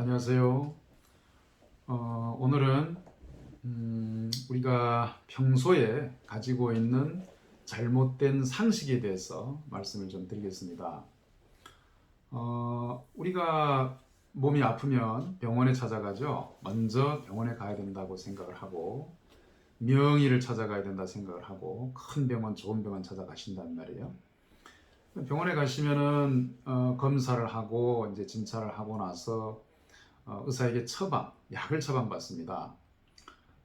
안녕하세요. 어, 오늘은 음, 우리가 평소에 가지고 있는 잘못된 상식에 대해서 말씀을 좀 드리겠습니다. 어, 우리가 몸이 아프면 병원에 찾아가죠. 먼저 병원에 가야 된다고 생각을 하고 명의를 찾아가야 된다 생각을 하고 큰 병원, 좋은 병원 찾아가신단 말이에요. 병원에 가시면은 어, 검사를 하고 이제 진찰을 하고 나서 어, 의사에게 처방, 약을 처방받습니다.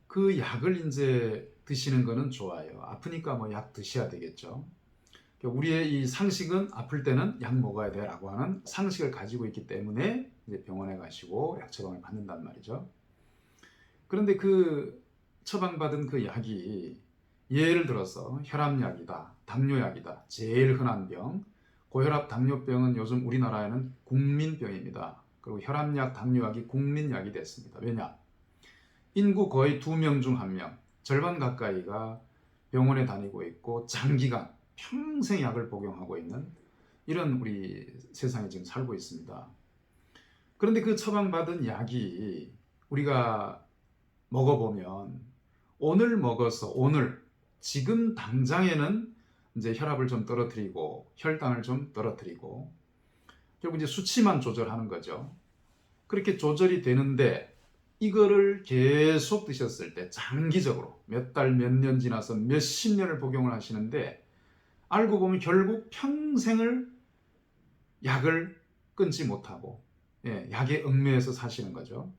그 약을 이제 드시는 거는 좋아요. 아프니까 뭐 약 드셔야 되겠죠. 그러니까 우리의 이 상식은 아플 때는 약 먹어야 돼라고 하는 상식을 가지고 있기 때문에 이제 병원에 가시고 약 처방을 받는단 말이죠. 그런데 그 처방받은 그 약이 예를 들어서 혈압약이다, 당뇨약이다, 제일 흔한 병, 고혈압, 당뇨병은 요즘 우리나라에는 국민병입니다. 그리고 혈압약, 당뇨약이 국민약이 됐습니다. 왜냐? 인구 거의 두명중한 명, 절반 가까이가 병원에 다니고 있고 장기간 평생 약을 복용하고 있는 이런 우리 세상에 지금 살고 있습니다. 그런데 그 처방받은 약이 우리가 먹어보면 오늘 먹어서 오늘 지금 당장에는 이제 혈압을 좀 떨어뜨리고 혈당을 좀 떨어뜨리고 결국 이제 수치만 조절하는 거죠. 그렇게 조절이 되는데 이거를 계속 드셨을 때 장기적으로 몇 달 몇 년 지나서 몇 십 년을 복용을 하시는데 알고 보면 결국 평생을 약을 끊지 못하고 예, 약에 얽매여서 사시는 거죠.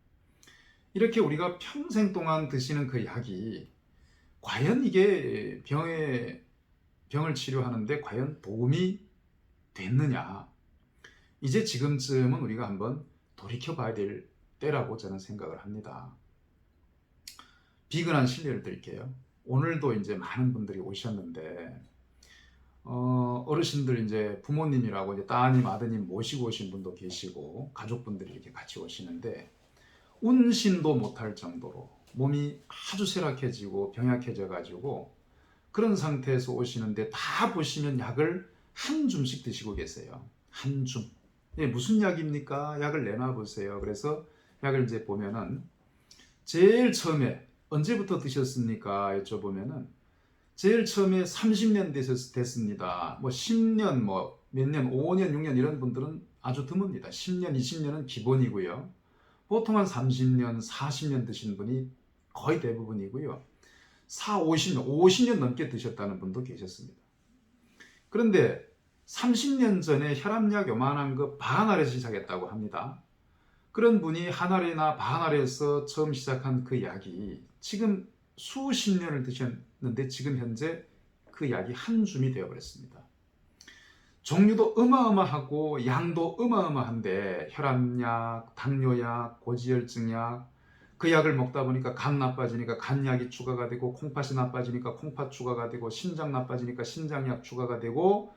이렇게 우리가 평생 동안 드시는 그 약이 과연 이게 병에 병을 치료하는데 과연 도움이 됐느냐? 이제 지금쯤은 우리가 한번 돌이켜 봐야 될 때라고 저는 생각을 합니다. 비근한 실례를 드릴게요. 오늘도 이제 많은 분들이 오셨는데 어, 어르신들 이제 부모님이라고 이제 따님 아드님 모시고 오신 분도 계시고 가족분들이 이렇게 같이 오시는데 운신도 못할 정도로 몸이 아주 쇠락해지고 병약해져 가지고 그런 상태에서 오시는데 다 보시면 약을 한 줌씩 드시고 계세요. 한 줌. 예, 무슨 약입니까? 약을 내놔 보세요. 그래서 약을 이제 보면은 제일 처음에 언제부터 드셨습니까? 여쭤보면은 제일 처음에 30년 되셨, 됐습니다. 뭐 10년, 뭐 몇 년, 5년, 6년 이런 분들은 아주 드뭅니다. 10년, 20년은 기본이고요. 보통 한 30년, 40년 드신 분이 거의 대부분이고요. 4, 50년, 50년 넘게 드셨다는 분도 계셨습니다. 그런데 30년 전에 혈압약 요만한 거반 알에서 시작했다고 합니다. 그런 분이 반 알에서 처음 시작한 그 약이 지금 수십 년을 드셨는데 지금 현재 그 약이 한 줌이 되어버렸습니다. 종류도 어마어마하고 양도 어마어마한데 혈압약, 당뇨약, 고지혈증약 그 약을 먹다 보니까 간 나빠지니까 간약이 추가가 되고 콩팥이 나빠지니까 콩팥 추가가 되고 신장 나빠지니까 신장약 추가가 되고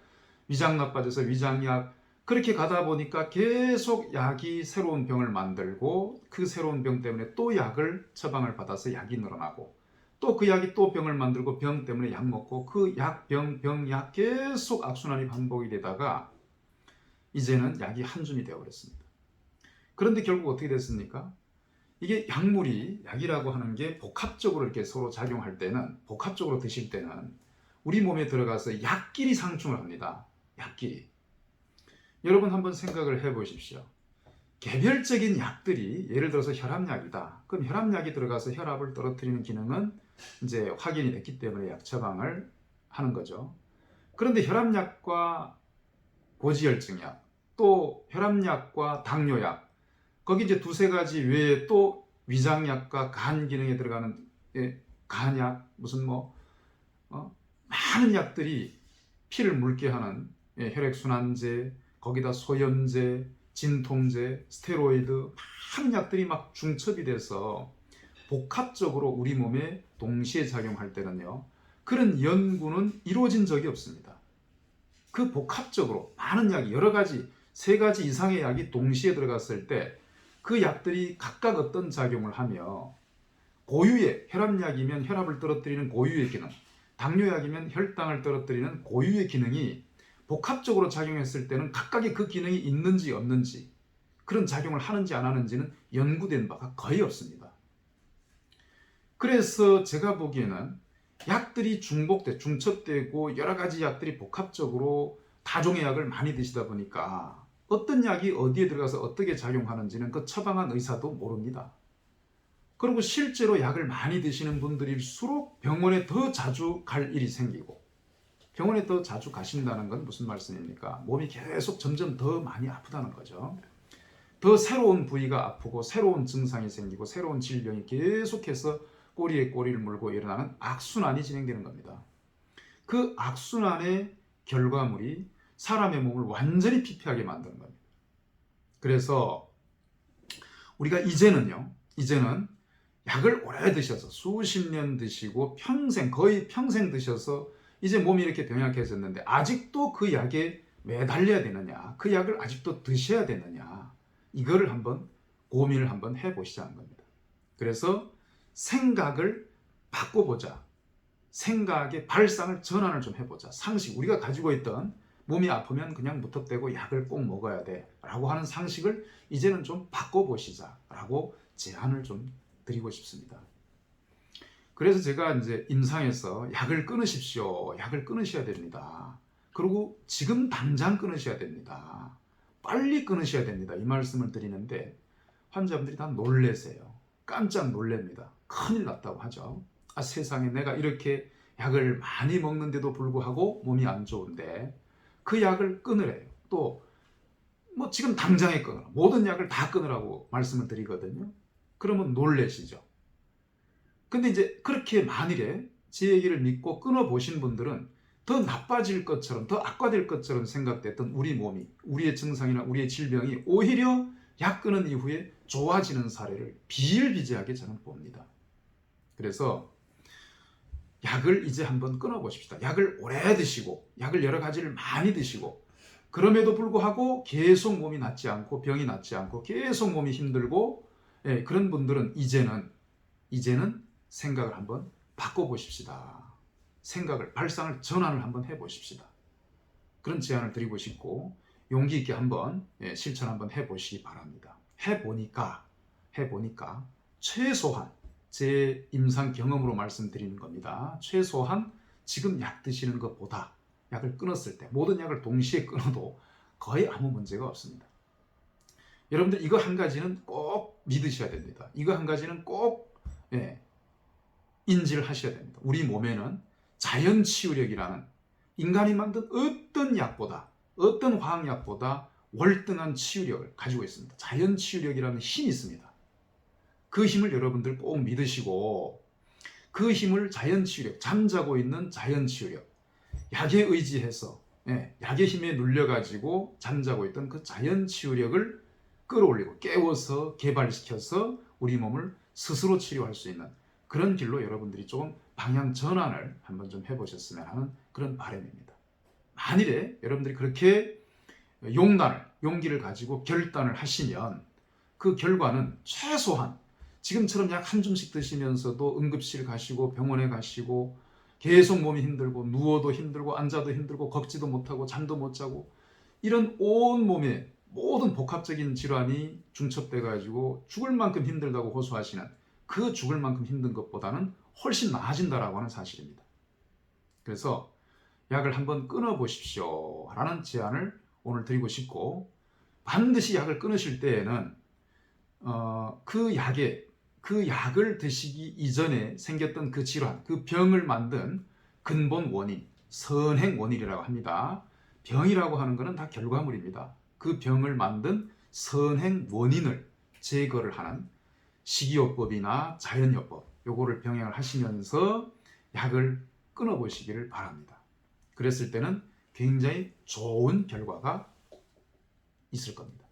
위장 나빠져서 위장약 그렇게 가다 보니까 계속 약이 새로운 병을 만들고 그 새로운 병 때문에 또 약을 처방을 받아서 약이 늘어나고 또 그 약이 또 병을 만들고 병 때문에 약 먹고 그 약, 병, 병, 약 계속 악순환이 반복이 되다가 이제는 약이 한 줌이 되어버렸습니다. 그런데 결국 어떻게 됐습니까? 이게 약물이 약이라고 하는 게 복합적으로 이렇게 서로 작용할 때는 복합적으로 드실 때는 우리 몸에 들어가서 약끼리 상충을 합니다. 약끼리. 여러분 한번 생각을 해 보십시오. 개별적인 약들이 예를 들어서 혈압약이다. 그럼 혈압약이 들어가서 혈압을 떨어뜨리는 기능은 이제 확인이 됐기 때문에 약 처방을 하는 거죠. 그런데 혈압약과 고지혈증약, 또 혈압약과 당뇨약, 거기 이제 두세 가지 외에 또 위장약과 간 기능에 들어가는 예, 간약, 무슨 뭐 어? 많은 약들이 피를 묽게 하는 예, 혈액순환제, 거기다 소염제, 진통제, 스테로이드 많은 약들이 막 중첩이 돼서 복합적으로 우리 몸에 동시에 작용할 때는요. 그런 연구는 이루어진 적이 없습니다. 그 복합적으로 많은 약이 여러 가지 세 가지 이상의 약이 동시에 들어갔을 때 그 약들이 각각 어떤 작용을 하며 고유의 혈압약이면 혈압을 떨어뜨리는 고유의 기능, 당뇨약이면 혈당을 떨어뜨리는 고유의 기능이 복합적으로 작용했을 때는 각각의 그 기능이 있는지 없는지 그런 작용을 하는지 안 하는지는 연구된 바가 거의 없습니다. 그래서 제가 보기에는 약들이 중복돼 중첩되고 여러 가지 약들이 복합적으로 다종의 약을 많이 드시다 보니까 어떤 약이 어디에 들어가서 어떻게 작용하는지는 그 처방한 의사도 모릅니다. 그리고 실제로 약을 많이 드시는 분들일수록 병원에 더 자주 갈 일이 생기고 병원에 더 자주 가신다는 건 무슨 말씀입니까? 몸이 계속 점점 더 많이 아프다는 거죠. 더 새로운 부위가 아프고 새로운 증상이 생기고 새로운 질병이 계속해서 꼬리에 꼬리를 물고 일어나는 악순환이 진행되는 겁니다. 그 악순환의 결과물이 사람의 몸을 완전히 피폐하게 만드는 겁니다. 그래서 우리가 이제는요, 이제는 약을 오래 드셔서 수십 년 드시고 평생 거의 평생 드셔서 이제 몸이 이렇게 병약해졌는데 아직도 그 약에 매달려야 되느냐, 그 약을 아직도 드셔야 되느냐, 이거를 한번 고민을 한번 해보시자는 겁니다. 그래서 생각을 바꿔보자. 생각의 발상을 전환을 좀 해보자. 상식, 우리가 가지고 있던 몸이 아프면 그냥 무턱대고 약을 꼭 먹어야 돼. 라고 하는 상식을 이제는 좀 바꿔보시자. 라고 제안을 좀 드리고 싶습니다. 그래서 제가 이제 임상에서 약을 끊으십시오. 약을 끊으셔야 됩니다. 그리고 지금 당장 끊으셔야 됩니다. 빨리 끊으셔야 됩니다. 이 말씀을 드리는데 환자분들이 다 놀래세요. 깜짝 놀랍니다. 큰일 났다고 하죠. 아, 세상에 내가 이렇게 약을 많이 먹는데도 불구하고 몸이 안 좋은데 그 약을 끊으래요. 또 뭐 지금 당장에 끊어. 모든 약을 다 끊으라고 말씀을 드리거든요. 그러면 놀래시죠. 근데 이제 그렇게 만일에 제 얘기를 믿고 끊어 보신 분들은 더 나빠질 것처럼 더 악화될 것처럼 생각됐던 우리 몸이 우리의 증상이나 우리의 질병이 오히려 약 끊은 이후에 좋아지는 사례를 비일비재하게 저는 봅니다. 그래서 약을 이제 한번 끊어 보십시다. 약을 오래 드시고 약을 여러 가지를 많이 드시고 그럼에도 불구하고 계속 몸이 낫지 않고 병이 낫지 않고 계속 몸이 힘들고 예, 그런 분들은 이제는 이제는 생각을 한번 바꿔 보십시다. 생각을 발상을 전환을 한번 해 보십시다. 그런 제안을 드리고 싶고 용기 있게 한번 예, 실천 한번 해 보시기 바랍니다. 해 보니까 해 보니까 최소한 제 임상 경험으로 말씀드리는 겁니다. 최소한 지금 약 드시는 것보다 약을 끊었을 때 모든 약을 동시에 끊어도 거의 아무 문제가 없습니다. 여러분들 이거 한 가지는 꼭 믿으셔야 됩니다. 이거 한 가지는 꼭 예, 인지를 하셔야 됩니다. 우리 몸에는 자연 치유력이라는 인간이 만든 어떤 약보다 어떤 화학약보다 월등한 치유력을 가지고 있습니다. 자연 치유력이라는 힘이 있습니다. 그 힘을 여러분들 꼭 믿으시고 그 힘을 자연 치유력, 잠자고 있는 자연 치유력, 약에 의지해서 예, 약의 힘에 눌려가지고 잠자고 있던 그 자연 치유력을 끌어올리고 깨워서 개발시켜서 우리 몸을 스스로 치료할 수 있는 그런 길로 여러분들이 조금 방향 전환을 한번 좀 해보셨으면 하는 그런 바람입니다. 만일에 여러분들이 그렇게 용단을, 용기를 가지고 결단을 하시면 그 결과는 최소한 지금처럼 약 한 줌씩 드시면서도 응급실 가시고 병원에 가시고 계속 몸이 힘들고 누워도 힘들고 앉아도 힘들고 걷지도 못하고 잠도 못 자고 이런 온 몸에 모든 복합적인 질환이 중첩돼 가지고 죽을 만큼 힘들다고 호소하시는 그 죽을 만큼 힘든 것보다는 훨씬 나아진다라고 하는 사실입니다. 그래서 약을 한번 끊어 보십시오 라는 제안을 오늘 드리고 싶고 반드시 약을 끊으실 때에는 어, 그 약에 그 약을 드시기 이전에 생겼던 그 질환, 그 병을 만든 근본 원인, 선행 원인이라고 합니다. 병이라고 하는 것은 다 결과물입니다. 그 병을 만든 선행 원인을 제거를 하는 식이요법이나 자연요법 요거를 병행을 하시면서 약을 끊어 보시기를 바랍니다. 그랬을 때는 굉장히 좋은 결과가 있을 겁니다.